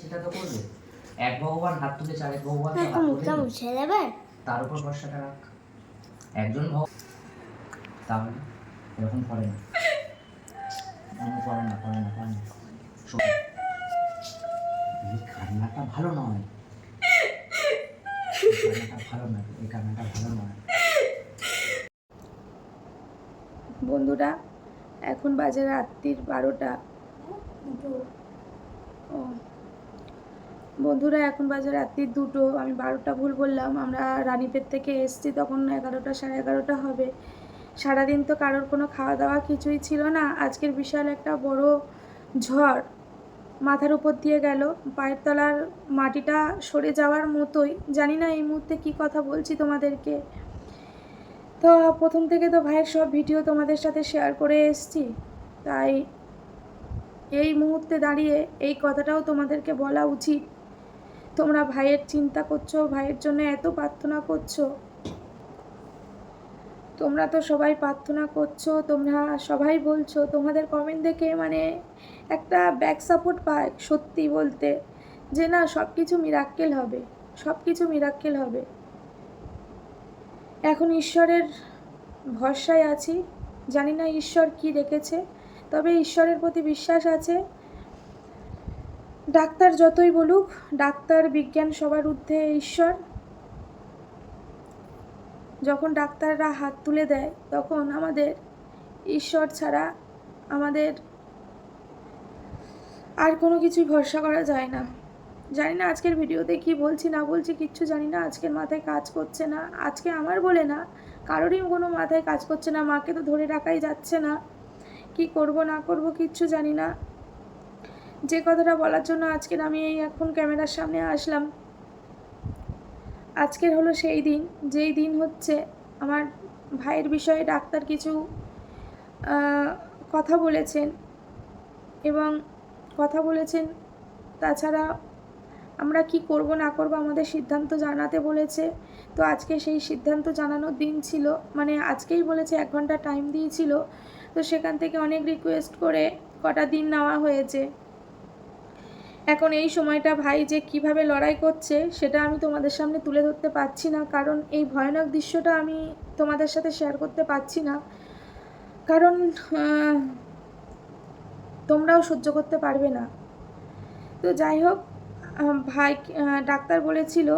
সেটা তো করবে। এক ভগবান হাত তুলেছে আরেক ভগবান তো হাত এখন মুখটা মুছে দেবে। তার উপর ভরসাটা রাখ। একজন ভগ তাহলে এরকম করে না। করে না করে না করে না। এই কান্নাটা ভালো নয়। কান্নাটা ভালো নয় এই কান্নাটা ভালো নয়। বন্ধুরা এখন বাজে রাত্রির বারোটা। ও। বন্ধুরা, এখন বাজার রাত্রির দুটো, আমি বারোটা ভুল বললাম, আমরা রানীপেট থেকে এসছি, তখন এগারোটা, সাড়ে এগারোটা হবে। সারাদিন তো কারোর কোনো খাওয়া দাওয়া কিছুই ছিল না। আজকের বিশাল একটা বড় ঝড় মাথার উপর দিয়ে গেল। পায়ের তলার মাটিটা সরে যাওয়ার মতোই। জানি না এই মুহূর্তে কি কথা বলছি তোমাদেরকে। তো প্রথম থেকে তো ভাইয়ের সব ভিডিও তোমাদের সাথে শেয়ার করে এসছি। তাই এই মুহূর্তে দাঁড়িয়ে এই কথাটাও তোমাদেরকে বলা উচিত। তোমরা ভাইয়ের চিন্তা করছ, ভাইয়ের জন্য এত প্রার্থনা করছ। তোমরা তো সবাই প্রার্থনা করছ, তোমরা সবাই বলছো, তোমাদের কমেন্ট দেখে মানে একটা ব্যাক সাপোর্ট পায় সত্যি বলতে, যে না সব কিছু মিরাক্কেল হবে সব কিছু মিরাক্কেল হবে। এখন ঈশ্বরের ভরসায় আছি, জানি না ঈশ্বর কি রেখেছে, তবে ঈশ্বরের প্রতি বিশ্বাস আছে। ডাক্তার যতই বলুক, ডাক্তার, বিজ্ঞান সবার ঊর্ধ্বে ঈশ্বর। যখন ডাক্তাররা হাত তুলে দেয়, তখন আমাদের ঈশ্বর ছাড়া আমাদের আর কোনো কিছুই ভরসা করা যায় না। জানি না আজকের ভিডিওতে কি বলছি, না বলছি, কিচ্ছু জানি না, আজকের মাথায় কাজ করছে না। আজকে আমার বলে না, কারোরই কোনো মাথায় কাজ করছে না, মাকে তো ধরে রাখাই যাচ্ছে না। কি করব, না করব, কিচ্ছু জানি না। যে কথাটা বলার জন্য আজকের আমি এই এখন ক্যামেরার সামনে আসলাম। আজকের হলো সেই দিন, যেই দিন হচ্ছে আমার ভাইয়ের বিষয়ে ডাক্তার কিছু কথা বলেছেন এবং কথা বলেছেন। তাছাড়া আমরা কি করব না করব আমাদের সিদ্ধান্ত জানাতে বলেছে। তো আজকে সেই সিদ্ধান্ত জানানোর দিন ছিল মানে আজকেই বলেছে, এক ঘণ্টা টাইম দিয়েছিল। তো সেখান থেকে অনেক রিকোয়েস্ট করে কটা দিন নেওয়া হয়েছে। এখন এই সময়টা ভাই যে কীভাবে লড়াই করছে, সেটা আমি তোমাদের সামনে তুলে ধরতে পারছি না। কারণ এই ভয়ানক দৃশ্যটা আমি তোমাদের সাথে শেয়ার করতে পারছি না। কারণ তোমরাও সহ্য করতে পারবে না। তো যাই হোক ভাই ডাক্তার বলেছিল,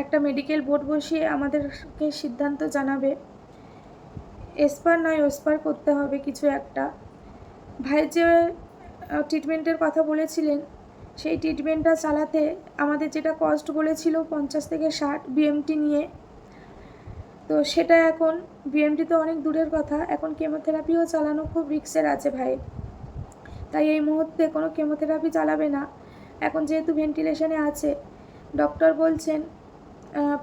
একটা মেডিকেল বোর্ড বসিয়ে আমাদেরকে সিদ্ধান্ত জানাবে। এসপার নয় ওসপার করতে হবে কিছু একটা। ভাই যে ট্রিটমেন্টের কথা বলেছিলেন সেই ট্রিটমেন্টটা চালাতে আমাদের যেটা কস্ট বলেছিল পঞ্চাশ থেকে ষাট বিএমটি নিয়ে। তো সেটা এখন বিএমটি তো অনেক দূরের কথা, এখন কেমোথেরাপিও চালানো খুব রিক্সের আছে ভাই। তাই এই মুহূর্তে কোনো কেমোথেরাপি চালাবে না। এখন যেহেতু ভেন্টিলেশনে আছে ডক্টর বলছেন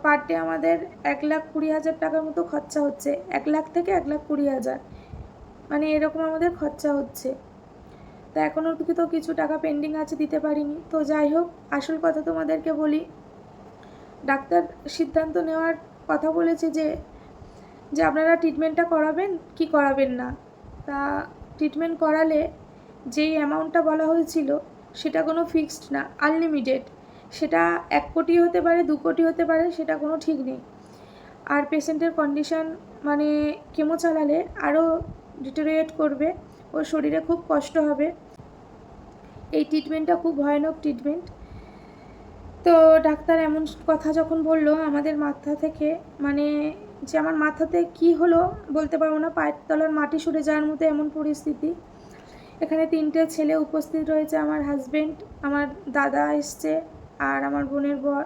পার ডে আমাদের এক লাখ কুড়ি হাজার টাকার মতো খরচা হচ্ছে। এক লাখ থেকে এক লাখ কুড়ি হাজার। মানে এরকম আমাদের খরচা হচ্ছে। তা এখনও তো কিছু টাকা পেন্ডিং আছে, দিতে পারিনি। তো যাই হোক, আসল কথা তোমাদেরকে বলি। ডাক্তার সিদ্ধান্ত নেওয়ার কথা বলেছে যে যে আপনারা ট্রিটমেন্টটা করাবেন, কি করাবেন না? তা ট্রিটমেন্ট করালে যেই অ্যামাউন্টটা বলা হয়েছিল, সেটা কোনো ফিক্সড না আনলিমিটেড সেটা এক কোটি হতে পারে, দু কোটি হতে পারে, সেটা কোনো ঠিক নেই। আর পেশেন্টের কন্ডিশন মানে কেমো চালালে আরও ডিটোরিয়েট করবে, ওর শরীরে খুব কষ্ট হবে। এই ট্রিটমেন্টটা খুব ভয়ানক ট্রিটমেন্ট তো ডাক্তার এমন কথা যখন বলল আমাদের মাথা থেকে মানে যে আমার মাথাতে কি হলো বলতে পারব না, পায়ের তলার মাটি সরে যাওয়ার মতো এমন পরিস্থিতি। এখানে তিনটে ছেলে উপস্থিত রয়েছে, আমার হাজবেন্ড আমার দাদা এসছে আর আমার বোনের বর।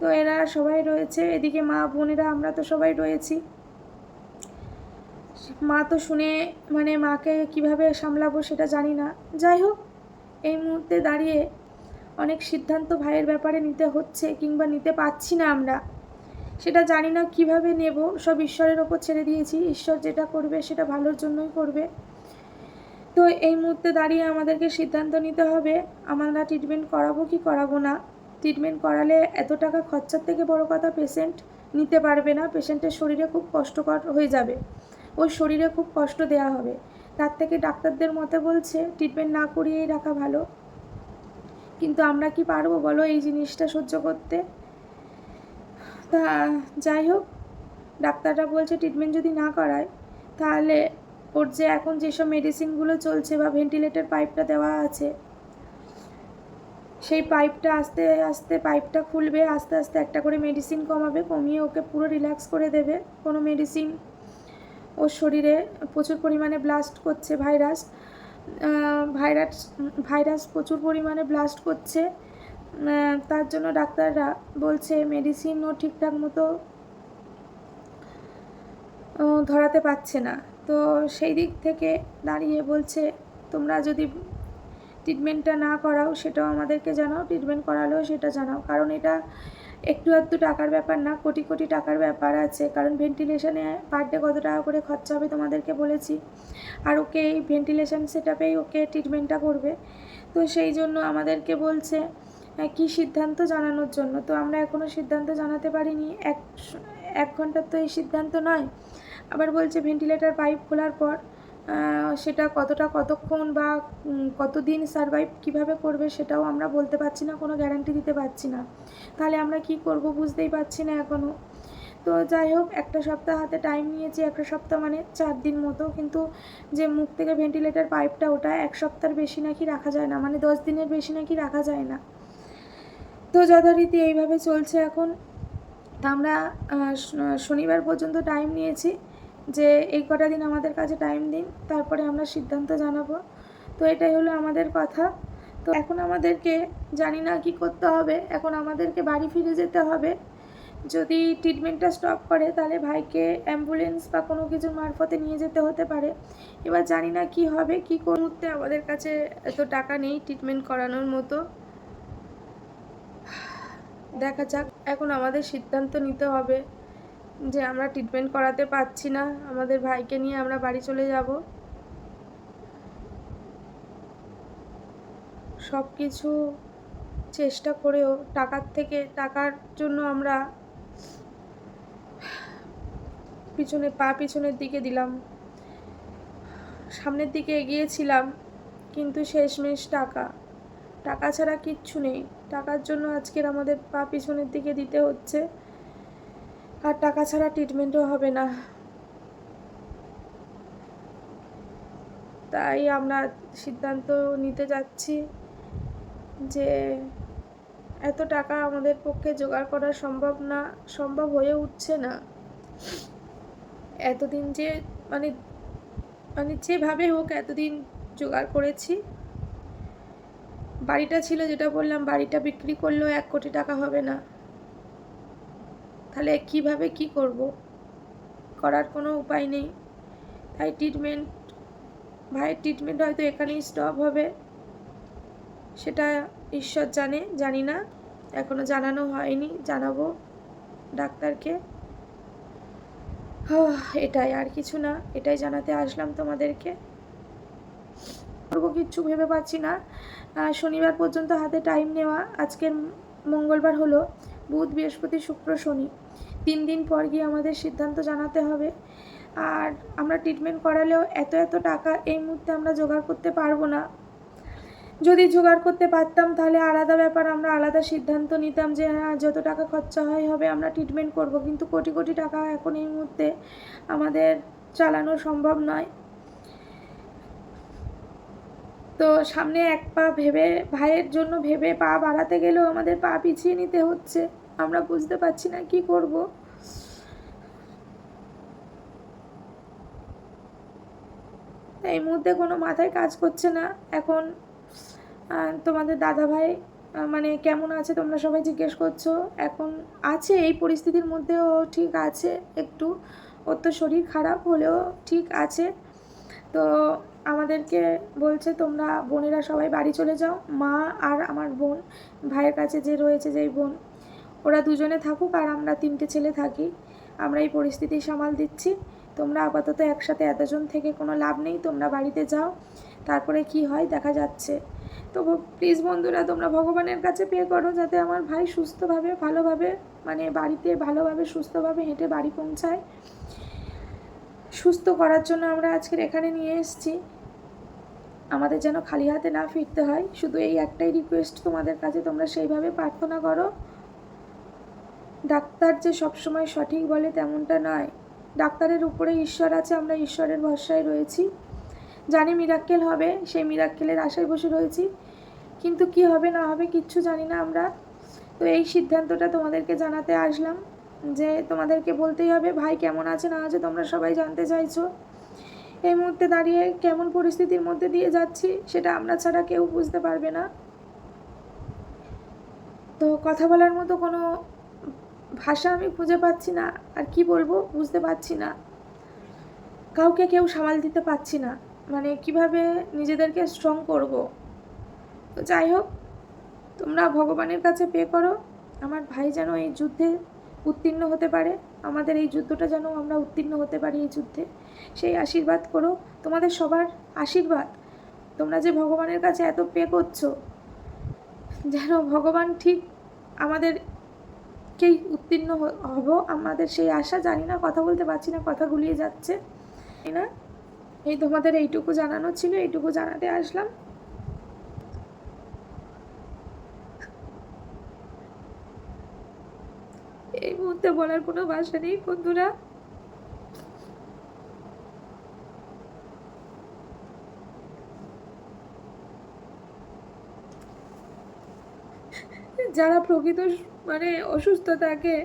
তো এরা সবাই রয়েছে, এদিকে মা বোনেরা, আমরা তো সবাই রয়েছি। মা তো শুনে মানে মাকে কীভাবে সামলাবো সেটা জানি না। যাই হোক এই মুহূর্তে দাঁড়িয়ে অনেক সিদ্ধান্ত ভাইয়ের ব্যাপারে নিতে হচ্ছে কিংবা নিতে পারছি না আমরা। সেটা জানি না কীভাবে নেব, সব ঈশ্বরের ওপর ছেড়ে দিয়েছি। ঈশ্বর যেটা করবে সেটা ভালোর জন্যই করবে। তো এই মুহূর্তে দাঁড়িয়ে আমাদেরকে সিদ্ধান্ত নিতে হবে, আমরা ট্রিটমেন্ট করাবো কি করাবো না। ট্রিটমেন্ট করালে এত টাকা খরচার থেকে বড় কথা পেশেন্ট নিতে পারবে না। পেশেন্টের শরীরে খুব কষ্টকর হয়ে যাবে। ওর শরীরে খুব কষ্ট দেওয়া হবে। তার থেকে ডাক্তারদের মতে বলছে ট্রিটমেন্ট না করিয়েই রাখা ভালো। কিন্তু আমরা কি পারব বলো এই জিনিসটা সহ্য করতে? তা যাই হোক, ডাক্তাররা বলছে ট্রিটমেন্ট যদি না করায়, তাহলে ওর যে এখন যেসব মেডিসিনগুলো চলছে বা ভেন্টিলেটর পাইপটা দেওয়া আছে, সেই পাইপটা আস্তে আস্তে পাইপটা খুলবে, আস্তে আস্তে একটা করে মেডিসিন কমাবে, কমিয়ে ওকে পুরো রিল্যাক্স করে দেবে। কোনো মেডিসিন ওর শরীরে প্রচুর পরিমাণে ব্লাস্ট করছে ভাইরাস ভাইরাস ভাইরাস প্রচুর পরিমাণে ব্লাস্ট করছে। তার জন্য ডাক্তাররা বলছে মেডিসিনও ঠিকঠাক মতো ধরাতে পারছে না। তো সেই দিক থেকে দাঁড়িয়ে বলছে, তোমরা যদি ট্রিটমেন্টটা না করাও, সেটাও আমাদেরকে জানাও ট্রিটমেন্ট করালেও সেটা জানাও। কারণ এটা একটু আধটু টাকার ব্যাপার না, কোটি কোটি টাকার ব্যাপার আছে। কারণ ভেন্টিলেশনে পার ডে কত টাকা করে খরচা হবে তোমাদেরকে বলেছি। আর ওকে এই ভেন্টিলেশন সেটাপেই ওকে ট্রিটমেন্টটা করবে। তো সেই জন্য আমাদেরকে বলছে কী সিদ্ধান্ত জানানোর জন্য? তো আমরা এখনও সিদ্ধান্ত জানাতে পারিনি। এক এক ঘণ্টার তো এই সিদ্ধান্ত নয়। আবার বলছে ভেন্টিলেটর পাইপ খোলার পর সেটা কতটা কতক্ষণ বা কতদিন সারভাইভ কীভাবে করবে সেটাও আমরা বলতে পারছি না, কোনো গ্যারান্টি দিতে পারছি না। তাহলে আমরা কি করব বুঝতেই পারছি না এখনও তো যাই হোক, একটা সপ্তাহ হাতে টাইম নিয়েছি, একটা সপ্তাহ মানে চার দিন মতো। কিন্তু যে মুখ থেকে ভেন্টিলেটর পাইপটা ওটা এক সপ্তাহের বেশি নাকি রাখা যায় না মানে দশ দিনের বেশি নাকি রাখা যায় না। তো যথারীতি এইভাবে চলছে এখন। আমরা শনিবার পর্যন্ত টাইম নিয়েছি। যে এই কটা দিন আমাদের কাছে টাইম দিন, তারপরে আমরা সিদ্ধান্ত জানাব। তো এটাই হলো আমাদের কথা। তো এখন আমাদেরকে জানি না কি করতে হবে। এখন আমাদেরকে বাড়ি ফিরে যেতে হবে। যদি ট্রিটমেন্টটা স্টপ করে, তাহলে ভাইকে অ্যাম্বুলেন্স বা কোনো কিছুর মারফতে নিয়ে যেতে হতে পারে। এবার জানি না কি হবে, কি করতে আমাদের কাছে এত টাকা নেই ট্রিটমেন্ট করানোর মতো। দেখা যাক, এখন আমাদের সিদ্ধান্ত নিতে হবে। যে আমরা ট্রিটমেন্ট করাতে পারছি না, আমাদের ভাইকে নিয়ে আমরা বাড়ি চলে যাব। সব কিছু চেষ্টা করেও টাকার থেকে, টাকার জন্য আমরা পিছনে, পা পিছনের দিকে দিলাম। সামনের দিকে এগিয়েছিলাম, কিন্তু শেষমেশ টাকা। টাকা ছাড়া কিচ্ছু নেই। টাকার জন্য আজকের আমাদের পা পিছনের দিকে দিতে হচ্ছে। আর টাকা ছাড়া ট্রিটমেন্টও হবে না। তাই আমরা সিদ্ধান্ত নিতে যাচ্ছি যে এত টাকা আমাদের পক্ষে জোগাড় করা সম্ভব না, সম্ভব হয়ে উঠছে না। এতদিন যে মানে মানে যেভাবে হোক এতদিন জোগাড় করেছি। বাড়িটা ছিল যেটা বললাম, বাড়িটা বিক্রি করলেও এক কোটি টাকা হবে না। তাহলে কীভাবে কি করব? করার কোনো উপায় নেই। তাই ট্রিটমেন্ট ভাইয়ের ট্রিটমেন্ট হয়তো এখানেই স্টপ হবে। সেটা ঈশ্বর জানে জানি না। এখনও জানানো হয়নি জানাব ডাক্তারকে। হাহ, এটাই আর কিছু না এটাই জানাতে আসলাম তোমাদেরকে। করব কিচ্ছু ভেবে পাচ্ছি না। শনিবার পর্যন্ত হাতে টাইম নেওয়া। আজকের মঙ্গলবার হলো। বুধ, বৃহস্পতি, শুক্র, শনি। তিন দিন পর গিয়ে আমাদের সিদ্ধান্ত জানাতে হবে। আর আমরা ট্রিটমেন্ট করালেও এত এত টাকা এই মুহূর্তে আমরা জোগাড় করতে পারব না। যদি জোগাড় করতে পারতাম, তাহলে আলাদা ব্যাপার, আমরা আলাদা সিদ্ধান্ত নিতাম যে হ্যাঁ যত টাকা খরচা হয়, হবে, আমরা ট্রিটমেন্ট করব। কিন্তু কোটি কোটি টাকা এখন এই মুহূর্তে আমাদের চালানো সম্ভব নয়। তো সামনে এক পা ভেবে, ভাইয়ের জন্য ভেবে পা বাড়াতে গেলেও আমাদের পা পিছিয়ে নিতে হচ্ছে। আমরা বুঝতে পারছি না কি করব। এই মুহূর্তে কোনো মাথায় কাজ করছে না। এখন তোমাদের দাদা ভাই মানে কেমন আছে তোমরা সবাই জিজ্ঞেস করছ? এখন আছে, এই পরিস্থিতির মধ্যেও ঠিক আছে। একটু, ওর তো শরীর খারাপ হলেও ঠিক আছে। তো আমাদেরকে বলছে, তোমরা বোনেরা সবাই বাড়ি চলে যাও। মা আর আমার বোন, ভাইয়ের কাছে যে রয়েছে যেই বোন, ওরা দুজনে থাকুক আর আমরা তিনটে ছেলে থাকি। আমরা এই পরিস্থিতি সামাল দিচ্ছি। তোমরা আপাতত একসাথে এতজন থেকে কোনো লাভ নেই। তোমরা বাড়িতে যাও। তারপরে কি হয় দেখা যাচ্ছে। তো প্লিজ বন্ধুরা, তোমরা ভগবানের কাছে পে করো যাতে আমার ভাই সুস্থভাবে, ভালোভাবে মানে বাড়িতে ভালোভাবে, সুস্থভাবে হেঁটে বাড়ি পৌঁছায়। সুস্থ করার জন্য আমরা আজকের এখানে নিয়ে এসেছি। আমাদের যেন খালি হাতে না ফিরতে হয়। শুধু এই একটাই রিকোয়েস্ট তোমাদের কাছে, তোমরা সেইভাবে প্রার্থনা করো। ডাক্তার যে সবসময় সঠিক বলে তেমনটা নয়। ডাক্তারের উপরে ঈশ্বর আছে, আমরা ঈশ্বরের ভরসায় রয়েছি। জানি মিরাক্কেল হবে, সেই মিরাক্কেলের আশায় বসে রয়েছি। কিন্তু কি হবে না হবে কিচ্ছু জানি না আমরা। তো এই সিদ্ধান্তটা তোমাদেরকে জানাতে আসলাম। যে তোমাদেরকে বলতেই হবে, ভাই, কেমন আছে না আছে তোমরা সবাই জানতে চাইছো? এই মুহূর্তে দাঁড়িয়ে কেমন পরিস্থিতির মধ্যে দিয়ে যাচ্ছি, সেটা আমরা ছাড়া কেউ বুঝতে পারবে না। তো কথা বলার মতো কোনো ভাষা আমি খুঁজে পাচ্ছি না, আর কি বলব বুঝতে পারছি না। কাউকে কেউ সামাল দিতে পারছি না মানে কীভাবে নিজেদেরকে স্ট্রং করব? তো যাই হোক, তোমরা ভগবানের কাছে পে করো, আমার ভাই যেন এই যুদ্ধে উত্তীর্ণ হতে পারে। আমাদের এই যুদ্ধটা যেন আমরা উত্তীর্ণ হতে পারি এই যুদ্ধে। সেই আশীর্বাদ করো। তোমাদের সবার আশীর্বাদ। তোমরা যে ভগবানের কাছে এত পে করছ, যেন ভগবান ঠিক আমাদেরকেই উত্তীর্ণ হ- হব। আমাদের সেই আশা, জানি না, কথা বলতে পারছি না, কথা গুলিয়ে যাচ্ছে। তাই না? এই তোমাদের এইটুকু জানানো ছিল। এইটুকু জানাতে আসলাম। এই বলার কোনো ভাষা নেই, বন্ধুরা। যারা প্রকৃত মানে অসুস্থ থাকে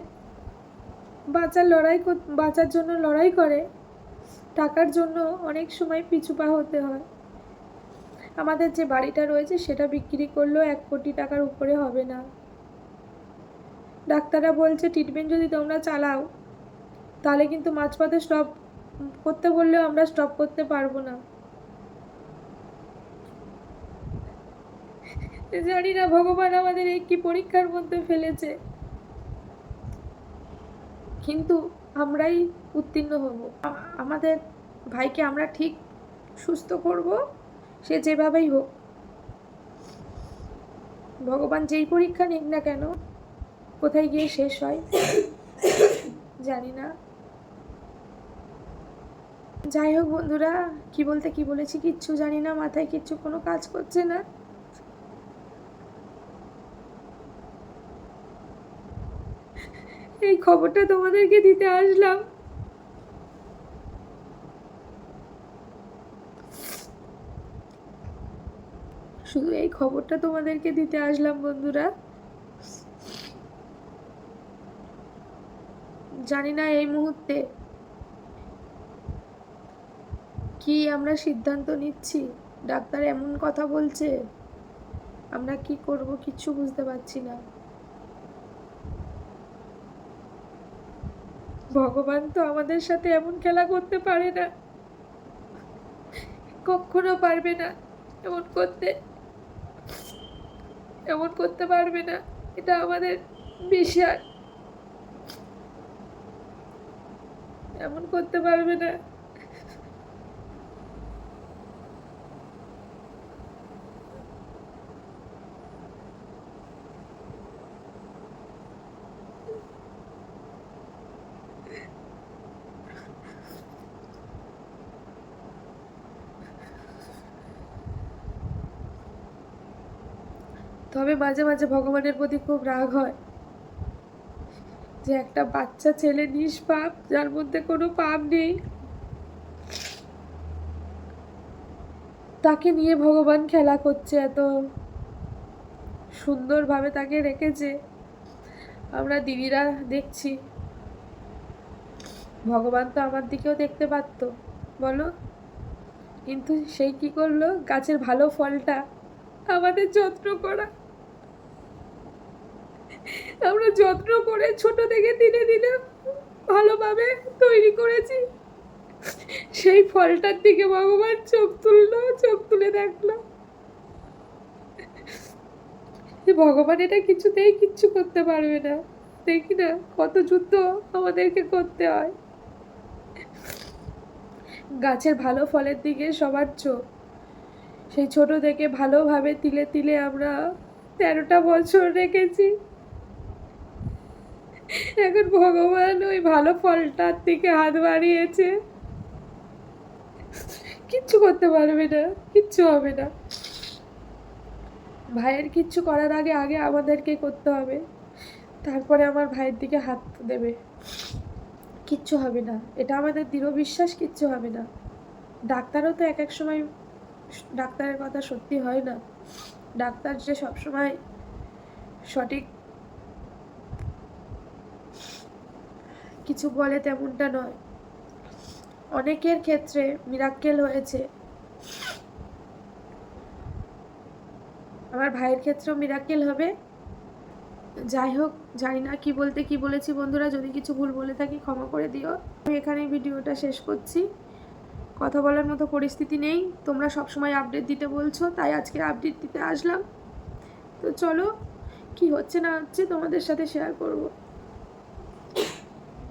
বাঁচার লড়াই বাঁচার জন্য লড়াই করে, টাকার জন্য অনেক সময় পিছুপা হতে হয়। আমাদের যে বাড়িটা রয়েছে সেটা বিক্রি করলেও এক কোটি টাকার উপরে হবে না। ডাক্তাররা বলছে ট্রিটমেন্ট যদি তোমরা চালাও, তাহলে কিন্তু মাঝপথে স্টপ করতে বললেও আমরা স্টপ করতে পারব না। জানি না, ভগবান আমাদের এই কি পরীক্ষার মধ্যে ফেলেছে। কিন্তু আমরাই উত্তীর্ণ হব। আমাদের ভাইকে আমরা ঠিক সুস্থ করব, সে যেভাবেই হোক। ভগবান যেই পরীক্ষা নিক না কেন কোথায় গিয়ে শেষ হয়? জানি না যাই হোক বন্ধুরা, কি বলতে কি বলেছি কিচ্ছু জানি না মাথায় কিচ্ছু কোনো কাজ করছে না। এই খবরটা তোমাদেরকে দিতে আসলাম। শুধু এই খবরটা তোমাদেরকে দিতে আসলাম বন্ধুরা। জানি না এই মুহূর্তে কি আমরা সিদ্ধান্ত নিচ্ছি। ডাক্তার এমন কথা বলছে, আমরা কি করব কিছু বুঝতে পারছি না। ভগবান তো আমাদের সাথে এমন খেলা করতে পারে না। কখনো পারবে না এমন করতে। এমন করতে পারবে না, এটা আমাদের বিশ্বাস এমন করতে পারবে না। তবে মাঝে মাঝে ভগবানের প্রতি খুব রাগ হয়। যে একটা বাচ্চা ছেলে নিষ্পাপ, যার মধ্যে কোনো পাপ নেই। তাকে নিয়ে ভগবান খেলা করছে এত সুন্দরভাবে তাকে রেখেছে। আমরা দিদিরা দেখছি। ভগবান তো আমার দিকেও দেখতে পারতো। বলো? কিন্তু সেই কি করল? গাছের ভালো ফলটা আমাদের যত্ন করা। আমরা যত্ন করে ছোট থেকে দিনে দিনে ভালোভাবে তৈরি করেছি। সেই ফলটার দিকে ভগবান চোখ তুললো, চোখ তুলে দেখল। ভগবান এটা কিছুতেই কিচ্ছু করতে পারবে না। দেখি না কত যুদ্ধ আমাদেরকে করতে হয়। গাছের ভালো ফলের দিকে সবার চোখ। সেই ছোট থেকে ভালোভাবে তিলে তিলে আমরা তেরোটা বছর রেখেছি। এখন ভগবান ওই ভালো ফলটার দিকে হাত বাড়িয়েছে। কিচ্ছু করতে পারবে না, কিচ্ছু হবে না। ভাইয়ের কিচ্ছু করার আগে আগে আমাদেরকে করতে হবে। তারপরে আমার ভাইয়ের দিকে হাত দেবে। কিচ্ছু হবে না। এটা আমাদের দৃঢ় বিশ্বাস, কিচ্ছু হবে না। ডাক্তারও তো এক এক সময় ডাক্তারের কথা সত্যি হয় না। ডাক্তার যে সবসময় সঠিক কিছু বলে তেমনটা নয়। অনেকের ক্ষেত্রে মিরাক্কেল হয়েছে। আমার ভাইয়ের ক্ষেত্রেও মিরাক্কেল হবে। যাই হোক, জানি না কি বলতে কি বলেছি বন্ধুরা, যদি কিছু ভুল বলে থাকি ক্ষমা করে দিও। আমি এখানে ভিডিওটা শেষ করছি। কথা বলার মতো পরিস্থিতি নেই। তোমরা সবসময় আপডেট দিতে বলছো, তাই আজকে আপডেট দিতে আসলাম। তো চলো, কি হচ্ছে না হচ্ছে তোমাদের সাথে শেয়ার করব।